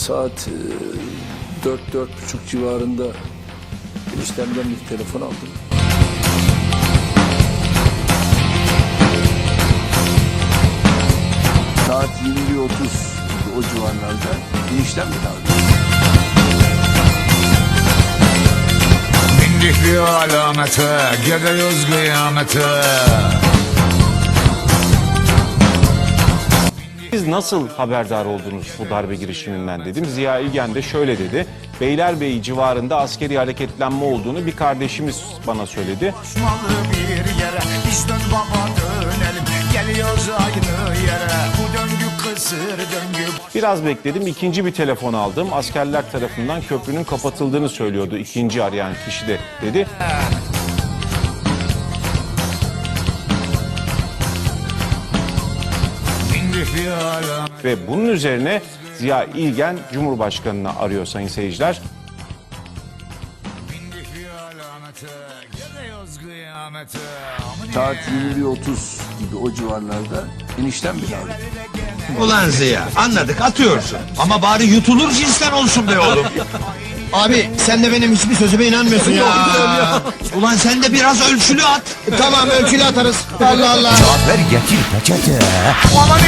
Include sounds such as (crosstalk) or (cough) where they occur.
Saat e, dört, dört buçuk civarında eniştemden bir telefon aldım. Saat 21.30 o civarlarda eniştem beni aradı. Bindik bir alamete, gidiyoruz kıyamete. Siz nasıl haberdar oldunuz bu darbe girişiminden dedim. Ziya İlgen de şöyle dedi. Beylerbeyi civarında askeri hareketlenme olduğunu bir kardeşimiz bana söyledi. Osmanlı bir yere, biz dön baba dönelim. Geliyoruz aynı yere, bu döngü kısır döngü. Biraz bekledim. ikinci bir telefon aldım. Askerler tarafından köprünün kapatıldığını söylüyordu. ikinci arayan kişi de dedi. Ve bunun üzerine Ziya İlgen Cumhurbaşkanı'nı arıyor sayın seyirciler. bir. Saat 21.30 gibi o civarlarda eniştem beni aradı. Ulan Ziya anladık atıyorsun. Ama bari yutulur cinsten olsun be oğlum. (laughs) Abi sen de benim hiçbir sözüme inanmıyorsun ya. Ulan sen de biraz ölçülü at. tamam ölçülü atarız. Allah Allah. Haber getir peçete. Aman